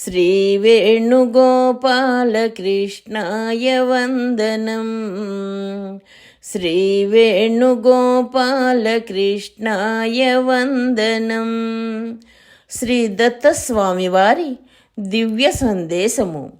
श्रीवेणुगोपालकृष्णाय वन्दनम् శ్రీవేణుగోపాలకృష్ణాయ వందనం శ్రీ దత్తస్వామి వారి దివ్య సందేశము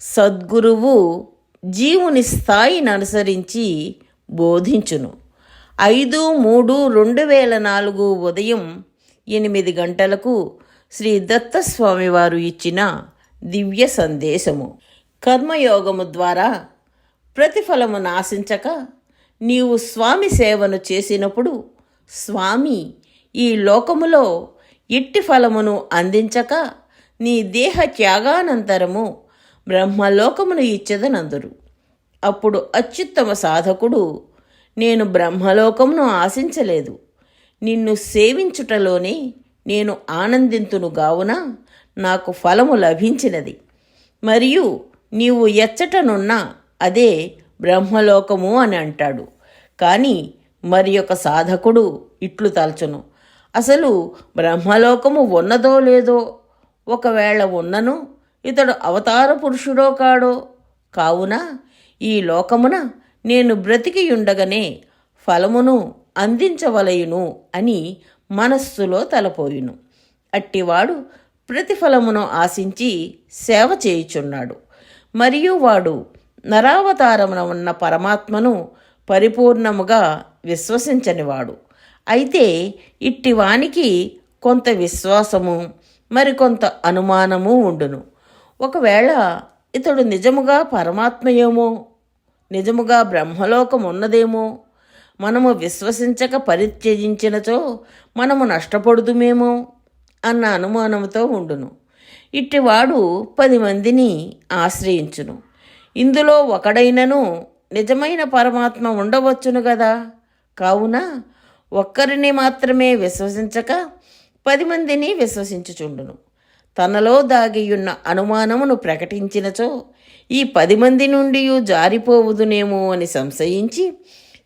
సద్గురువు జీవుని స్థాయిని అనుసరించి బోధించును ఐదు మూడు రెండు వేల నాలుగు ఉదయం ఎనిమిది గంటలకు శ్రీ దత్తస్వామి వారు ఇచ్చిన దివ్య సందేశము. కర్మయోగము ద్వారా ప్రతిఫలము నాశించక నీవు స్వామి సేవను చేసినప్పుడు స్వామి ఈ లోకములో ఎట్టి ఫలమును అందించక నీ దేహ త్యాగానంతరము బ్రహ్మలోకమును ఇచ్చదనందురు. అప్పుడు అత్యుత్తమ సాధకుడు నేను బ్రహ్మలోకమును ఆశించలేదు. నిన్ను సేవించుటలోనే నేను ఆనందింతును గావున నాకు ఫలము లభించినది. మరియు నీవు ఎచ్చటనున్నా అదే బ్రహ్మలోకము అని అంటాడు. కానీ మరి ఒక సాధకుడు ఇట్లు తలచును. అసలు బ్రహ్మలోకము ఉన్నదో లేదో ఒకవేళ ఉన్నను ఇతడు అవతార పురుషుడో కాడో? కావున ఈ లోకమున నేను బ్రతికియుండగనే ఫలమును అందించవలయును అని మనస్సులో తలపోయిను. అట్టివాడు ప్రతిఫలమును ఆశించి సేవ చేయుచున్నాడు. మరియు వాడు నరావతారమున ఉన్న పరమాత్మను పరిపూర్ణముగా విశ్వసించనివాడు. అయితే ఇట్టివానికి కొంత విశ్వాసము మరికొంత అనుమానము ఉండును. ఒకవేళ ఇతడు నిజముగా పరమాత్మయేమో నిజముగా బ్రహ్మలోకం ఉన్నదేమో మనము విశ్వసించక పరిత్యజించినచో మనము నష్టపడుదుమేమో అన్న అనుమానంతో ఉండును. ఇట్టివాడు పది మందిని ఆశ్రయించును. ఇందులో ఒకడైనను నిజమైన పరమాత్మ ఉండవచ్చును కదా కావున ఒక్కరిని మాత్రమే విశ్వసించక పది మందిని విశ్వసించుచుండును. తనలో దాగియున్న అనుమానమును ప్రకటించినచో ఈ పది మంది నుండి జారిపోవుదునేమో అని సంశయించి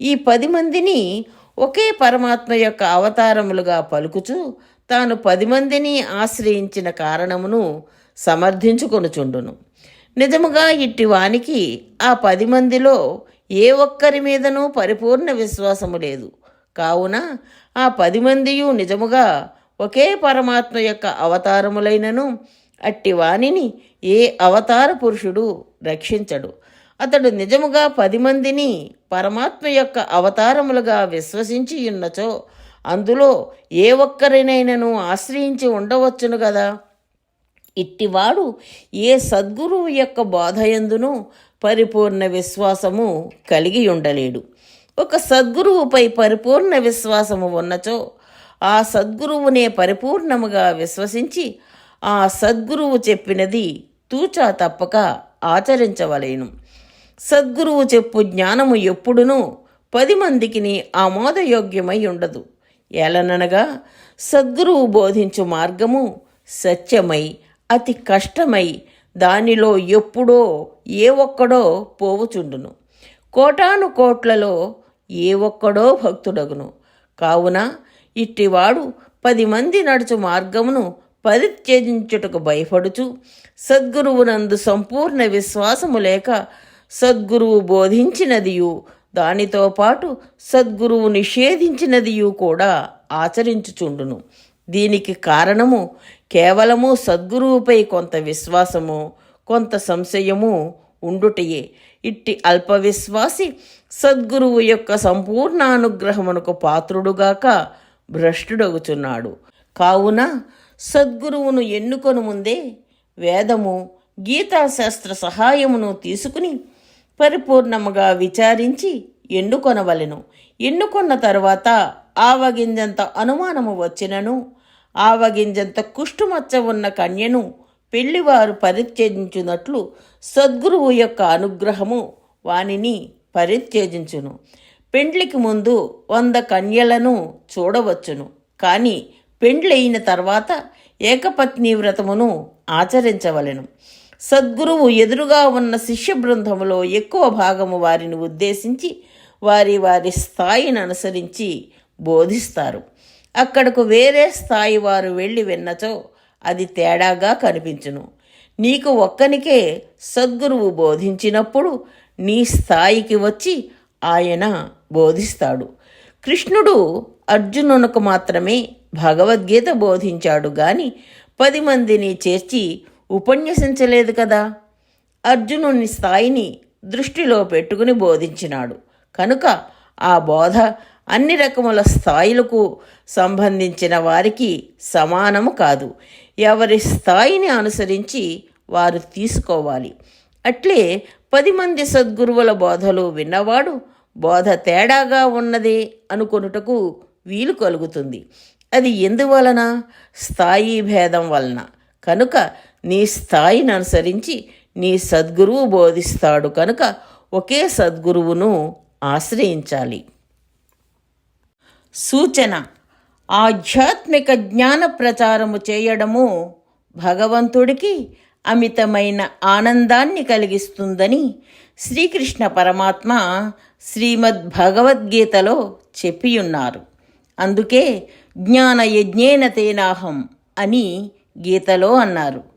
ఈ పది మందిని ఒకే పరమాత్మ యొక్క అవతారములుగా పలుకుచు తాను పది మందిని ఆశ్రయించిన కారణమును సమర్థించుకొనుచుండును. నిజముగా ఇట్టి వానికి ఆ పది మందిలో ఏ ఒక్కరి మీదనూ పరిపూర్ణ విశ్వాసము లేదు. కావున ఆ పది మందియు నిజముగా ఒకే పరమాత్మ యొక్క అవతారములైనను అట్టి వానిని ఏ అవతార పురుషుడు రక్షించడు. అతడు నిజముగా పది మందిని పరమాత్మ యొక్క అవతారములుగా విశ్వసించి ఉన్నచో అందులో ఏ ఒక్కరినైనను ఆశ్రయించి ఉండవచ్చును కదా ఇట్టివాడు ఏ సద్గురువు యొక్క బోధయందును పరిపూర్ణ విశ్వాసము కలిగి ఉండలేడు. ఒక సద్గురువుపై పరిపూర్ణ విశ్వాసము ఉన్నచో ఆ సద్గురువునే పరిపూర్ణముగా విశ్వసించి ఆ సద్గురువు చెప్పినది తూచా తప్పక ఆచరించవలేను. సద్గురువు చెప్పు జ్ఞానము ఎప్పుడునూ పది మందికిని ఆమోదయోగ్యమై ఉండదు. ఎలననగా సద్గురువు బోధించు మార్గము సత్యమై అతి కష్టమై దానిలో ఎప్పుడో ఏ ఒక్కడో పోవుచుండును. కోటాను కోట్లలో ఏ ఒక్కడో భక్తుడగును. కావున ఇట్టివాడు పది మంది నడుచు మార్గమును పరిత్యజించుటకు భయపడుచు సద్గురువునందు సంపూర్ణ విశ్వాసము లేక సద్గురువు బోధించినదియు. దానితో పాటు సద్గురువు నిషేధించినదియు కూడా ఆచరించుచుండును. దీనికి కారణము కేవలము సద్గురువుపై కొంత విశ్వాసము కొంత సంశయము ఉండుటయే. ఇట్టి అల్ప విశ్వాసి సద్గురువు యొక్క సంపూర్ణ అనుగ్రహమునకు పాత్రుడుగాక భ్రష్టుడగుచున్నాడు. కావున సద్గురువును ఎన్నుకొని ముందే వేదము గీతాశాస్త్ర సహాయమును తీసుకుని పరిపూర్ణముగా విచారించి ఎన్నుకొనవలెను. ఎన్నుకొన్న తరువాత ఆవగింజంత అనుమానము వచ్చినను ఆవగింజంత కుష్టుమచ్చ ఉన్న కన్యను పెళ్ళివారు పరిత్యజించున్నట్లు సద్గురువు యొక్క అనుగ్రహము వానిని పరిత్యజించును. పెండ్లికి ముందు వంద కన్యలను చూడవచ్చును. కానీ పెండ్లయిన తర్వాత ఏకపత్ని వ్రతమును ఆచరించవలెను. సద్గురువు ఎదురుగా ఉన్న శిష్య బృందములో ఎక్కువ భాగము వారిని ఉద్దేశించి వారి వారి స్థాయిని అనుసరించి బోధిస్తారు. అక్కడకు వేరే స్థాయి వారు వెళ్ళి విన్నచో అది తేడాగా కనిపించును. నీకు ఒక్కనికే సద్గురువు బోధించినప్పుడు నీ స్థాయికి వచ్చి ఆయన బోధిస్తాడు. కృష్ణుడు అర్జునునకు మాత్రమే భగవద్గీత బోధించాడు గాని పది మందిని చేర్చి ఉపన్యసించలేదు కదా? అర్జునుని స్థాయిని దృష్టిలో పెట్టుకుని బోధించినాడు. కనుక ఆ బోధ అన్ని రకముల స్థాయిలకు సంబంధించిన వారికి సమానము కాదు. ఎవరి స్థాయిని అనుసరించి వారు తీసుకోవాలి. అట్లే పది మంది సద్గురువుల బోధలు విన్నవాడు బోధ తేడాగా ఉన్నదే అనుకొనుటకు వీలు కలుగుతుంది. అది ఎందువలన? స్థాయి భేదం వలన. కనుక నీ స్థాయిని అనుసరించి నీ సద్గురువు బోధిస్తాడు కనుక ఒకే సద్గురువును ఆశ్రయించాలి. సూచన ఆధ్యాత్మిక జ్ఞాన ప్రచారము చేయడము భగవంతుడికి అమితమైన ఆనందాన్ని కలిగిస్తుందని శ్రీకృష్ణ పరమాత్మ శ్రీమద్ భగవద్గీతలో చెప్పియున్నారు. అందుకే జ్ఞాన యజ్ఞేన తేనాహం అని గీతలో అన్నారు.